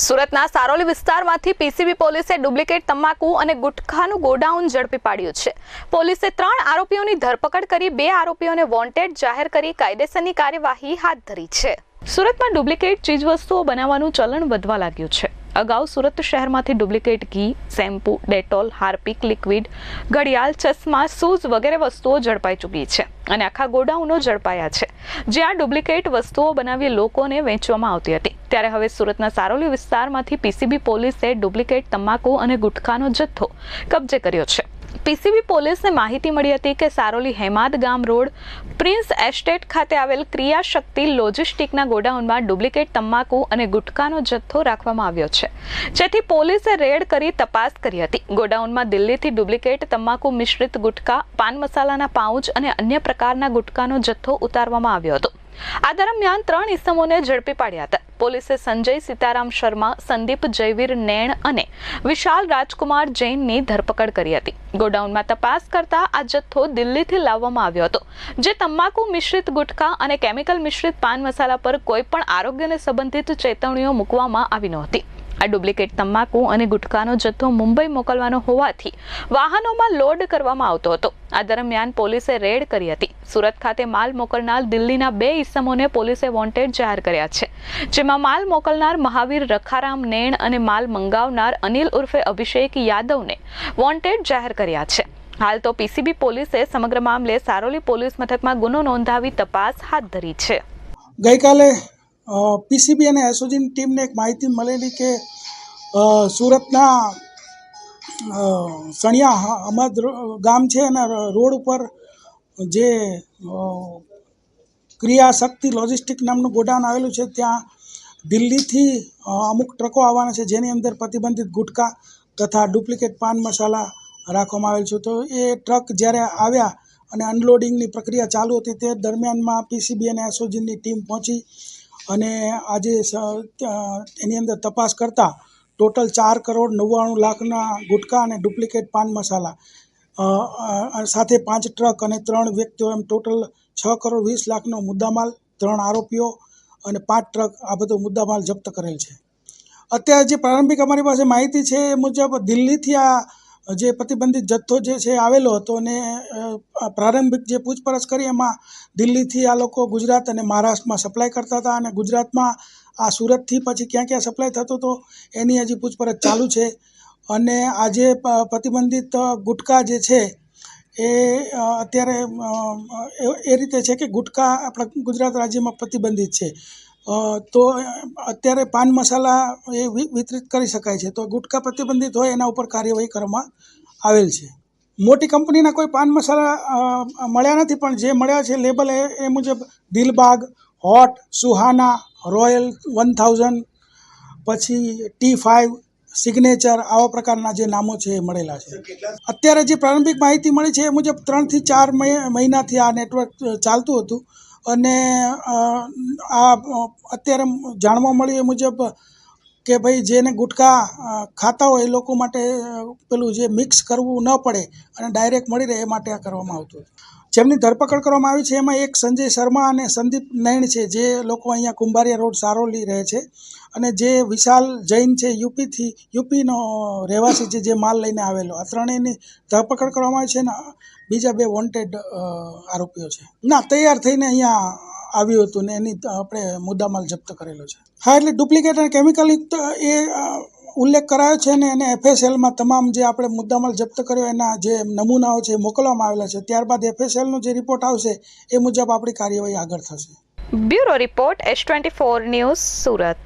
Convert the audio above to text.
સુરતના સારોલી વિસ્તારમાંથી પીસીબી પોલીસે ડુપ્લિકેટ તમાકુ અને ગુટખાનું ગોડાઉન ઝડપી પાડ્યું છે. પોલીસે ત્રણ આરોપીઓની ધરપકડ કરી, બે આરોપીઓને વોન્ટેડ જાહેર કરી, કાયદેસરની કાર્યવાહી હાથ ધરી છે. સુરતમાં ડુપ્લિકેટ ચીજવસ્તુઓ બનાવવાનું ચલણ વધવા લાગ્યું છે. અગાઉ સુરત શહેરમાંથી ડુપ્લિકેટ ઘી, શેમ્પૂ, ડેટોલ, હાર્પિક, લિક્વિડ, ઘડિયાળ, ચશ્મા, શૂઝ વગેરે વસ્તુઓ ઝડપાઈ ચૂકી છે. અને આખા ગોડાઉનો ઝડપાયા છે. જ્યાં ડુપ્લિકેટ વસ્તુઓ બનાવી લોકોને વેચવામાં આવતી હતી. ત્યારે હવે સુરતના સારોલી વિસ્તારમાંથી પીસીબી પોલીસે ડુપ્લિકેટ તમાકુ અને ગુટખાનો જથ્થો કબજે કર્યો છે. પીસીબી પોલીસને માહિતી મળી હતી કે સારોલી હેમાદ ગામ રોડ, પ્રિન્સ એસ્ટેટ ખાતે આવેલ ક્રિયાશક્તિ લોજિસ્ટિકના ગોડાઉનમાં ડુપ્લિકેટ તમાકુ અને ગુટખાનો જથ્થો રાખવામાં આવ્યો છે. જેથી પોલીસે રેડ કરી તપાસ કરી હતી. ગોડાઉનમાં દિલ્હીથી ડુપ્લિકેટ તમાકુ મિશ્રિત ગુટખા, પાન મસાલાના પાઉચ અને અન્ય પ્રકારના ગુટખાનો જથ્થો ઉતારવામાં આવ્યો હતો. આ દરમિયાન ત્રણ ઇસમોને ઝડપી પાડ્યા હતા. પોલીસે સંજય સીતારામ શર્મા, સંદીપ જયવીર નેણ અને વિશાલ રાજકુમાર જૈનની ધરપકડ કરી હતી. ગોડાઉનમાં તપાસ કરતા આ જથ્થો દિલ્હીથી લાવવામાં આવ્યો હતો, જે તમાકુ મિશ્રિત ગુટખા અને કેમિકલ મિશ્રિત પાન મસાલા પર કોઈ પણ આરોગ્યને સંબંધિત ચેતવણીઓ મૂકવામાં આવી નહોતી. આ ડુપ્લિકેટ તમાકુ અને ગુટખાનો જથ્થો મુંબઈ મોકલવાનો હોવાથી વાહનોમાં લોડ કરવામાં આવતો હતો. આ દરમિયાન પોલીસે રેડ કરી હતી. સુરત ખાતે માલ મોકલનાર દિલ્હીના બે ઇસમોને પોલીસે વોન્ટેડ જાહેર કર્યા છે. જેમાં માલ મોકલનાર મહાવીર રખારામ નેણ અને માલ મંગાવનાર અનિલ ઉર્ફે અભિષેક યાદવને વોન્ટેડ જાહેર કર્યા છે. હાલ તો પીસીબી પોલીસે સમગ્ર મામલે સારોલી પોલીસ મથકમાં ગુનો નોંધાવી તપાસ હાથ ધરી છે. ગઈકાલે પીસીબી અને એસઓજીની ટીમને એક માહિતી મળેલી કે સુરતના સણિયા અમદ ગામ છે એના રોડ ઉપર જે ક્રિયાશક્તિ લોજિસ્ટિક નામનું ગોડાઉન આવેલું છે, ત્યાં દિલ્હીથી અમુક ટ્રકો આવવાના છે, જેની અંદર પ્રતિબંધિત ગુટકા તથા ડુપ્લિકેટ પાન મસાલા રાખવામાં આવેલ છે. તો એ ટ્રક જ્યારે આવ્યા અને અનલોડિંગની પ્રક્રિયા ચાલુ હતી, તે દરમિયાનમાં પીસીબી અને એસઓજીની ટીમ પહોંચી અને આજે એની અંદર તપાસ કરતાં ટોટલ ચાર કરોડ નવ્વાણું લાખના ગુટકા અને ડુપ્લિકેટ પાન મસાલા. સાથે પાંચ ટ્રક અને ત્રણ વ્યક્તિઓ એમ ટોટલ છ કરોડ વીસ લાખનો મુદ્દામાલ, ત્રણ આરોપીઓ અને પાંચ ટ્રક આ બધો મુદ્દામાલ જપ્ત કરેલ છે. અત્યારે જે પ્રારંભિક અમારી પાસે માહિતી છે એ મુજબ દિલ્હીથી આ જે પ્રતિબંધિત જથ્થો જે છે આવેલો હતો અને પ્રારંભિક જે પૂછપરછ કરી એમાં દિલ્હીથી આ લોકો ગુજરાત અને મહારાષ્ટ્રમાં સપ્લાય કરતા હતા અને ગુજરાતમાં આ સુરતથી પછી ક્યાં ક્યાં સપ્લાય થતો હતો એની હજી પૂછપરછ ચાલુ છે. અને આજે પ્રતિબંધિત ગુટકા જે છે એ અત્યારે એ- રીતે છે કે ગુટકા આપણા ગુજરાત રાજ્યમાં પ્રતિબંધિત છે. તો અત્યારે પાન મસાલા એ વિતરિત કરી શકાય છે. તો ગુટકા પ્રતિબંધિત હોય એના ઉપર કાર્યવાહી કરવામાં આવેલ છે. મોટી કંપનીના કોઈ પાન મસાલા મળ્યા નથી, પણ જે મળ્યા છે લેબલ એ એ મુજબ Dilbagh, hot, Suhana, royal one thousand, પછી ટી ફાઇવ સિગ્નેચર, આવા પ્રકારના જે નામો છે એ મળેલા છે. અત્યારે જે પ્રારંભિક માહિતી મળી છે એ મુજબ ત્રણથી ચાર મહિ- મહિનાથી આ નેટવર્ક ચાલતું હતું. અને આ અત્યારે જાણવા મળ્યું એ મુજબ કે ભાઈ જેને ગુટખા ખાતા હોય એ લોકો માટે પેલું જે મિક્સ કરવું ન પડે અને ડાયરેક્ટ મળી રહે એ માટે આ કરવામાં આવતું હતું. જેમની ધરપકડ કરવામાં આવી છે, એમાં એક સંજય શર્મા અને સંદીપ નૈણ છે, જે લોકો અહીંયા કુંભારિયા રોડ સારોલી રહે છે. અને જે વિશાલ જૈન છે, યુપીથી, યુપીનો રહેવાસી છે, જે માલ લઈને આવેલો. આ ત્રણેયની ધરપકડ કરવામાં આવી છે ને બીજા બે વોન્ટેડ આરોપીઓ છે. ના, તૈયાર થઈને અહીંયા આવ્યું હતું ને એની આપણે મુદ્દામાલ જપ્ત કરેલો છે. હા, એટલે ડુપ્લિકેટ અને કેમિકલયુક્ત એ ઉલ્લેખ કરાયો છે ને એને એફએસએલમાં તમામ જે આપણે મુદ્દામાલ જપ્ત કર્યો એના જે નમૂનાઓ છે એ મોકલવામાં આવેલા છે. ત્યારબાદ એફએસએલનો જે રિપોર્ટ આવશે એ મુજબ આપણી કાર્યવાહી આગળ થશે. Bureau report S twenty four news Surat.